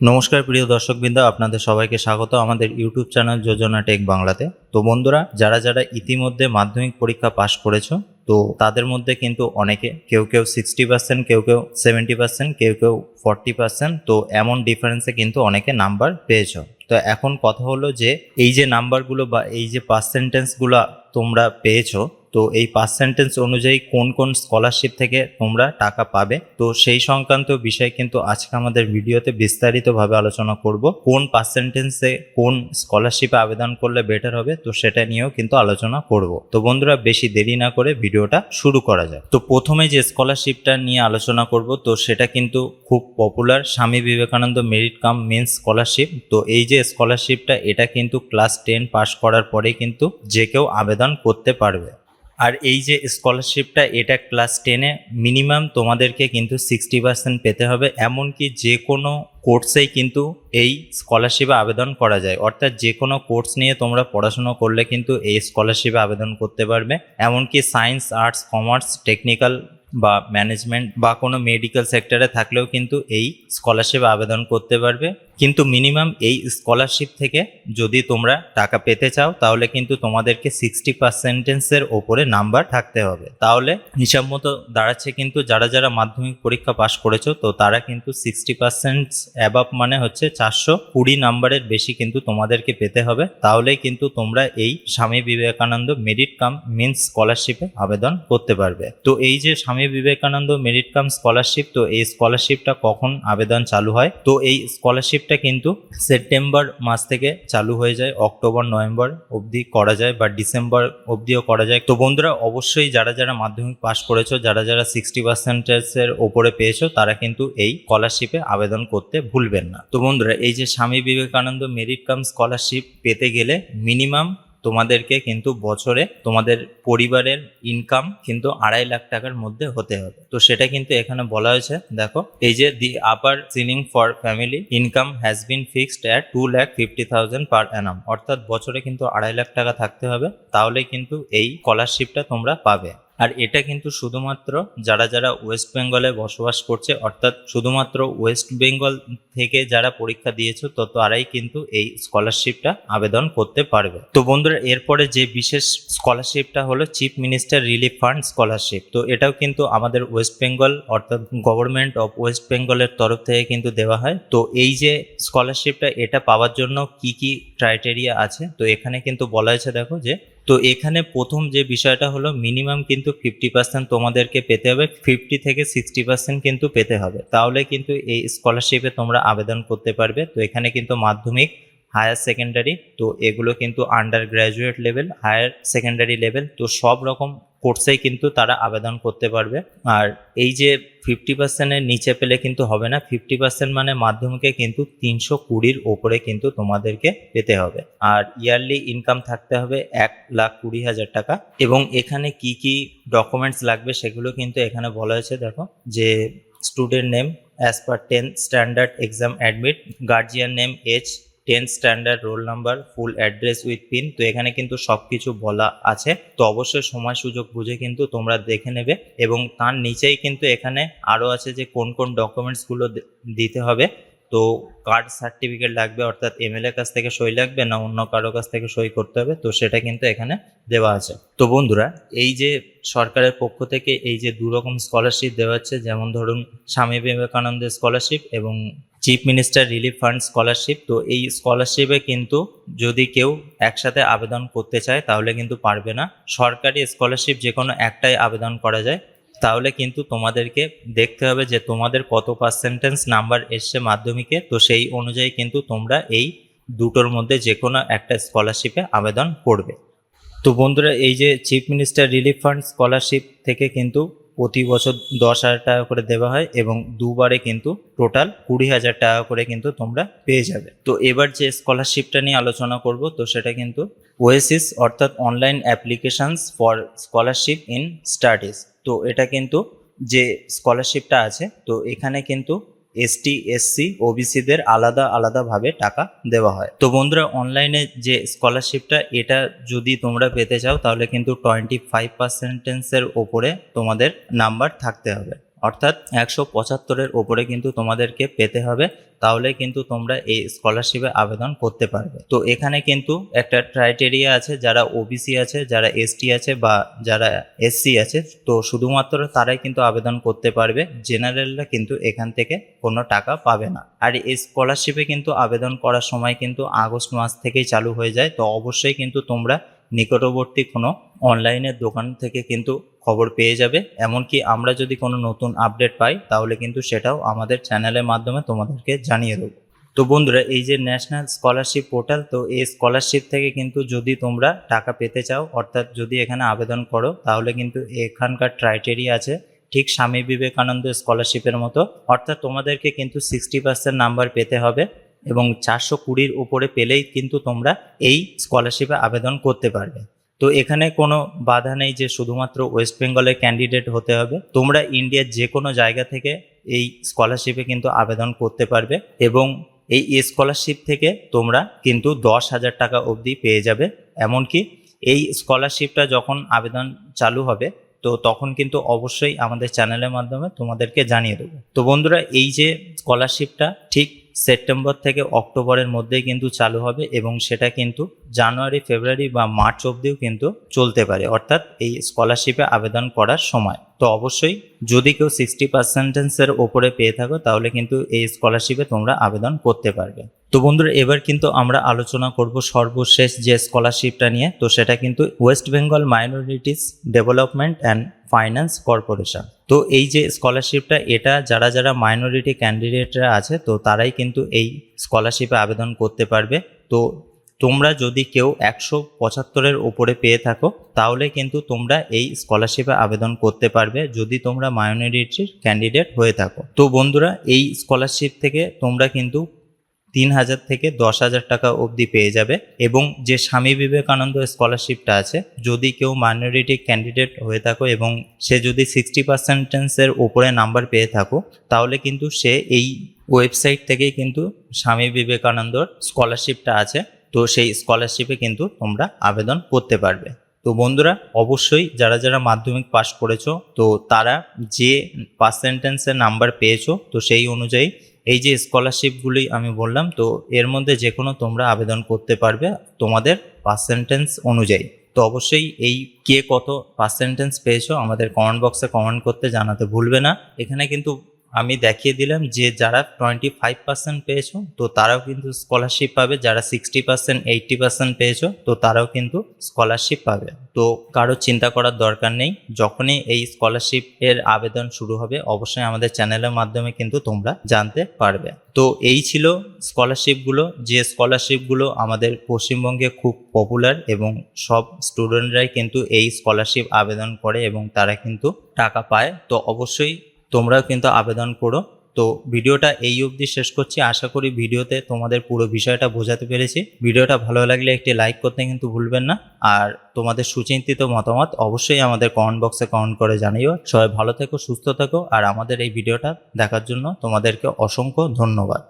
নমস্কার প্রিয় দর্শকবৃন্দ, আপনাদের সবাইকে স্বাগত আমাদের ইউটিউব চ্যানেল যোজনা টেক বাংলাতে। তো বন্ধুরা, যারা যারা ইতিমধ্যে মাধ্যমিক পরীক্ষা পাশ করেছ, তো তাদের মধ্যে কিন্তু অনেকে, কেউ কেউ সিক্সটি পার্সেন্ট কেউ কেউ সেভেন্টি পার্সেন্ট কেউ কেউ ফর্টি পার্সেন্ট তো এমন ডিফারেন্সে কিন্তু অনেকে নাম্বার পেয়েছ। তো এখন কথা হলো যে, এই যে নাম্বারগুলো বা এই যে পার্সেন্টেন্সগুলো তোমরা পেয়েছ তো এই পার্সেন্টেজ অনুযায়ী কোন কোন স্কলারশিপ থেকে তোমরা টাকা পাবে? তো সেই সংক্রান্ত বিষয় কিন্তু আজকে আমাদের ভিডিওতে বিস্তারিতভাবে আলোচনা করব। কোন পার্সেন্টেজে কোন স্কলারশিপে আবেদন করলে বেটার হবে? তো সেটা নিয়েও কিন্তু আলোচনা করব। তো বন্ধুরা, বেশি দেরি না করে ভিডিওটা শুরু করা যাক। তো প্রথমে যে স্কলারশিপটা নিয়ে আলোচনা করব, তো সেটা কিন্তু খুব popular Swami Vivekananda merit cum means scholarship তো এই যে স্কলারশিপটা এটা কিন্তু ক্লাস টেন পাস করার পরে কিন্তু যে কেউ আবেদন করতে পারবে। আর এই যে স্কলারশিপটা এটা ক্লাস টেনে মিনিমাম তোমাদেরকে কিন্তু সিক্সটি পার্সেন্ট পেতে হবে, এমনকি যে কোনো কোর্সেই কিন্তু এই স্কলারশিপে আবেদন করা যায়। অর্থাৎ যে কোনো কোর্স নিয়ে তোমরা পড়াশুনো করলে কিন্তু এই স্কলারশিপে আবেদন করতে পারবে। এমনকি সায়েন্স আর্টস কমার্স টেকনিক্যাল বা ম্যানেজমেন্ট বা কোনো মেডিকেল সেক্টরে থাকলেও কিন্তু এই স্কলারশিপে আবেদন করতে পারবে। কিন্তু মিনিমাম এই স্কলারশিপ থেকে যদি তোমরা টাকা পেতে চাও, তাহলে কিন্তু তোমাদেরকে সিক্সটি পার্সেন্টেন্সের ওপরে নাম্বার থাকতে হবে। তাহলে হিসাব মতো দাঁড়াচ্ছে কিন্তু যারা যারা মাধ্যমিক পরীক্ষা পাশ করেছ, তো তারা কিন্তু সিক্সটি পার্সেন্ট অ্যাবাভ মানে হচ্ছে চারশো কুড়ি নাম্বারের বেশি কিন্তু তোমাদেরকে পেতে হবে। তাহলেই কিন্তু তোমরা এই Swami Vivekananda merit cum means স্কলারশিপে আবেদন করতে পারবে। তো এই যে স্বামী বিবেকানন্দ মেরিট কাম স্কলারশিপ তো এই স্কলারশিপটা কখন আবেদন চালু হয়? তো এই স্কলারশিপটা কিন্তু সেপ্টেম্বর মাস থেকে চালু হয়ে যায়, অক্টোবর, নভেম্বর অবধি করা যায় বা ডিসেম্বর অবধিও করা যায়। তো বন্ধুরা, অবশ্যই যারা যারা মাধ্যমিক পাশ করেছ, যারা যারা সিক্সটি পার্সেন্টেজের ওপরে পেয়েছ, তারা কিন্তু এই স্কলারশিপে আবেদন করতে ভুলবেন না। তো বন্ধুরা, এই যে স্বামী বিবেকানন্দ মেরিট কাম স্কলারশিপ পেতে গেলে মিনিমাম তোমাদেরকে কিন্তু বছরে তোমাদের পরিবারের ইনকাম কিন্তু আড়াই লাখ টাকার মধ্যে হতে হবে। তো সেটা কিন্তু এখানে বলা হয়েছে, দেখো, এই যে the upper ceiling for family income has been fixed at two lakh fifty thousand per annum অর্থাৎ বছরে কিন্তু আড়াই লাখ টাকা থাকতে হবে, তাহলে কিন্তু এই স্কলারশিপটা তোমরা পাবে। আর এটা কিন্তু শুধুমাত্র যারা যারা ওয়েস্ট বেঙ্গলে বসবাস করছে, অর্থাৎ শুধুমাত্র ওয়েস্ট বেঙ্গল থেকে যারা পরীক্ষা দিয়েছ, তো তারাই কিন্তু এই স্কলারশিপটা আবেদন করতে পারবে। তো বন্ধুরা, এরপরে যে বিশেষ স্কলারশিপটা হলো chief minister relief fund scholarship তো এটাও কিন্তু আমাদের ওয়েস্ট বেঙ্গল অর্থাৎ গভর্নমেন্ট অফ ওয়েস্ট বেঙ্গলের তরফ থেকে কিন্তু দেওয়া হয়। তো এই যে স্কলারশিপটা এটা পাওয়ার জন্য কি কি ক্রাইটেরিয়া আছে? তো এখানে কিন্তু বলা হয়েছে, দেখো যে তো এখানে প্রথম যে বিষয়টা হলো মিনিমাম কিন্তু ফিফটি পার্সেন্ট তোমাদেরকে পেতে হবে ফিফটি থেকে সিক্সটি পার্সেন্ট কিন্তু পেতে হবে। তাহলে কিন্তু এই স্কলারশিপে তোমরা আবেদন করতে পারবে। তো এখানে কিন্তু মাধ্যমিক হায়ার সেকেন্ডারি তো এগুলো কিন্তু undergraduate level higher secondary level তো সব রকম কোর্সেই কিন্তু তারা আবেদন করতে পারবে। আর এই যে ফিফটি পার্সেন্টের নিচে পেলে কিন্তু হবে না। ফিফটি পার্সেন্ট মানে মাধ্যমিকে কিন্তু তিনশো কুড়ির ওপরে কিন্তু তোমাদেরকে পেতে হবে। আর ইয়ারলি ইনকাম থাকতে হবে এক লাখ কুড়ি হাজার টাকা। এবং এখানে কি কি ডকুমেন্টস লাগবে সেগুলো কিন্তু এখানে বলা হয়েছে, দেখো, যে student name as per ten standard exam admit guardian name as ten standard roll number, full address with pin, তো এখানে কিন্তু সব কিছু বলা আছে। তো অবশ্যই সময় সুযোগ বুঝে কিন্তু তোমরা দেখে নেবে এবং তার নিচেই কিন্তু এখানে আরও আছে যে কোন কোন ডকুমেন্টসগুলো দিতে হবে। তো কার্ড সার্টিফিকেট লাগবে, অর্থাৎ এমএলএ কাছ থেকে সই লাগবে না অন্য কারও কাছ থেকে সই করতে হবে, তো সেটা কিন্তু এখানে দেওয়া আছে। তো বন্ধুরা, এই যে সরকারের পক্ষ থেকে এই যে দু রকম স্কলারশিপ দেওয়া হচ্ছে, যেমন ধরুন স্বামী বিবেকানন্দের স্কলারশিপ এবং chief minister relief fund scholarship তো এই স্কলারশিপে কিন্তু যদি কেউ একসাথে আবেদন করতে চায়, তাহলে কিন্তু পারবে না। সরকারি স্কলারশিপ যে কোনো একটাই আবেদন করা যায়। তাহলে কিন্তু তোমাদেরকে দেখতে হবে যে তোমাদের কত পার্সেন্টেজ নাম্বার এসছে মাধ্যমিকে, তো সেই অনুযায়ী কিন্তু তোমরা এই দুটোর মধ্যে যে কোনো একটা স্কলারশিপে আবেদন করবে। তো বন্ধুরা, এই যে chief minister relief fund scholarship থেকে কিন্তু প্রতি বছর দশ হাজার টাকা করে দেওয়া হয় এবং দুবারে কিন্তু টোটাল কুড়ি হাজার টাকা করে কিন্তু তোমরা পেয়ে যাবে। তো এবার যে স্কলারশিপটা নিয়ে আলোচনা করব, তো সেটা কিন্তু ওয়েসিস অর্থাৎ online applications for scholarship in studies. তো এটা কিন্তু যে স্কলারশিপটা আছে, তো এখানে কিন্তু এসটি, এসসি, ওবিসিদের আলাদা, আলাদাভাবে টাকা দেওয়া হয়। তো বন্ধুরা অনলাইনে যে স্কলারশিপটা এটা যদি তোমরা পেতে চাও, তাহলে কিন্তু টোয়েন্টি ফাইভ পার্সেন্টেন্সের ওপরে তোমাদের নাম্বার থাকতে হবে। অর্থাৎ একশো পঁচাত্তরের ওপরে কিন্তু তোমাদেরকে পেতে হবে, তাহলে কিন্তু তোমরা এই স্কলারশিপে আবেদন করতে পারবে। তো এখানে কিন্তু একটা ক্রাইটেরিয়া আছে, যারা ওবিসি আছে, যারা এসটি আছে বা যারা এসসি আছে, তো শুধুমাত্র তারাই কিন্তু আবেদন করতে পারবে জেনারেলরা কিন্তু এখান থেকে কোনো টাকা পাবে না। আর এই স্কলারশিপে কিন্তু আবেদন করার সময় কিন্তু আগস্ট মাস থেকেই চালু হয়ে যায়, তো অবশ্যই কিন্তু তোমরা নিকটবর্তী কোনো অনলাইনের দোকান থেকে কিন্তু খবর পেয়ে যাবে। এমনকি আমরা যদি কোনো নতুন আপডেট পাই, তাহলে কিন্তু সেটাও আমাদের চ্যানেলের মাধ্যমে তোমাদেরকে জানিয়ে দেবো। তো বন্ধুরা, এই যে ন্যাশনাল স্কলারশিপ পোর্টাল তো এই স্কলারশিপ থেকে কিন্তু যদি তোমরা টাকা পেতে চাও, অর্থাৎ যদি এখানে আবেদন করো, তাহলে কিন্তু এখানকার ক্রাইটেরিয়া আছে। ঠিক স্বামী বিবেকানন্দ স্কলারশিপের মতো। অর্থাৎ তোমাদেরকে কিন্তু সিক্সটি পার্সেন্ট নাম্বার পেতে হবে। এবং চারশো কুড়ির উপরে পেলেই কিন্তু তোমরা এই স্কলারশিপে আবেদন করতে পারবে। তো এখানে কোনো বাধা নেই যে শুধুমাত্র ওয়েস্ট বেঙ্গলের ক্যান্ডিডেট হতে হবে। তোমরা ইন্ডিয়ার যে কোনো জায়গা থেকে এই স্কলারশিপে কিন্তু আবেদন করতে পারবে এবং এই স্কলারশিপ থেকে তোমরা কিন্তু দশ হাজার টাকা অবধি পেয়ে যাবে। এমনকি এই স্কলারশিপটা যখন আবেদন চালু হবে, তো তখন কিন্তু অবশ্যই আমাদের চ্যানেলের মাধ্যমে তোমাদেরকে জানিয়ে দেবো। তো বন্ধুরা, এই যে স্কলারশিপটা ঠিক সেপ্টেম্বর থেকে অক্টোবরের মধ্যেই কিন্তু চালু হবে এবং সেটা কিন্তু জানুয়ারি, ফেব্রুয়ারি বা মার্চ অবধিও কিন্তু চলতে পারে, অর্থাৎ এই স্কলারশিপে আবেদন করার সময়। তো অবশ্যই যদি কেউ সিক্সটি পার্সেন্টেন্সের ওপরে পেয়ে থাকো, তাহলে কিন্তু এই স্কলারশিপে তোমরা আবেদন করতে পারবে। তো বন্ধুরা, এবার কিন্তু আমরা আলোচনা করব সর্বশেষ যে স্কলারশিপটা নিয়ে, তো সেটা কিন্তু West Bengal minorities development and finance corporation তো এই যে স্কলারশিপটা এটা যারা যারা মাইনরিটি ক্যান্ডিডেটরা আছে, তো তারাই কিন্তু এই স্কলারশিপে আবেদন করতে পারবে। তো তোমরা যদি কেউ একশো পঁচাত্তরের ওপরে পেয়ে থাকো, তাহলে কিন্তু তোমরা এই স্কলারশিপে আবেদন করতে পারবে, যদি তোমরা মাইনরিটির ক্যান্ডিডেট হয়ে থাকো। তো বন্ধুরা, এই স্কলারশিপ থেকে তোমরা কিন্তু তিন হাজার থেকে দশ হাজার টাকা অবধি পেয়ে যাবে এবং যে স্বামী বিবেকানন্দ স্কলারশিপটা আছে, যদি কেউ মাইনরিটি ক্যান্ডিডেট হয়ে থাকো এবং সে যদি সিক্সটি পার্সেন্টেন্সের ওপরে নাম্বার পেয়ে থাকো, তাহলে কিন্তু সে এই ওয়েবসাইট থেকেই কিন্তু স্বামী বিবেকানন্দর স্কলারশিপটা আছে। তো সেই স্কলারশিপে কিন্তু তোমরা আবেদন করতে পারবে। তো বন্ধুরা, অবশ্যই যারা যারা মাধ্যমিক পাশ করেছ, তো তারা যে পার্সেন্টেন্সের নাম্বার পেয়েছ, তো সেই অনুযায়ী এই যে স্কলারশিপগুলি আমি বললাম, তো এর মধ্যে যে কোনো তোমরা আবেদন করতে পারবে তোমাদের পার্সেন্টেন্স অনুযায়ী। তো অবশ্যই এই কে কত পার্সেন্টেন্স পেয়েছ আমাদের কমেন্ট বক্সে কমেন্ট করতে জানাতে ভুলবে না। এখানে কিন্তু আমি দেখিয়ে দিলাম যে যারা টোয়েন্টি ফাইভ পার্সেন্ট পেয়েছ, তো তারাও কিন্তু স্কলারশিপ পাবে। যারা সিক্সটি পার্সেন্ট এইটটি পার্সেন্ট পেয়েছ, তো তারাও কিন্তু স্কলারশিপ পাবে। তো কারও চিন্তা করার দরকার নেই। যখনই এই স্কলারশিপের আবেদন শুরু হবে, অবশ্যই আমাদের চ্যানেলের মাধ্যমে কিন্তু তোমরা জানতে পারবে। তো এই ছিল স্কলারশিপগুলো যে স্কলারশিপগুলো আমাদের পশ্চিমবঙ্গে খুব পপুলার এবং সব স্টুডেন্টরাই কিন্তু এই স্কলারশিপ আবেদন করে এবং তারা কিন্তু টাকা পায়। তো অবশ্যই তোমরাও কিন্তু আবেদন করো। তো ভিডিওটা এই অবধি শেষ করছি। আশা করি ভিডিওতে তোমাদের পুরো বিষয়টা বোঝাতে পেরেছি। ভিডিওটা ভালো লাগলে একটি লাইক করতে কিন্তু ভুলবেন না। আর তোমাদের সুচিন্তিত মতামত অবশ্যই আমাদের কমেন্ট বক্সে কমেন্ট করে জানিও। সবাই ভালো থেকো, সুস্থ থেকো। আর আমাদের এই ভিডিওটা দেখার জন্য তোমাদেরকে অসংখ্য ধন্যবাদ।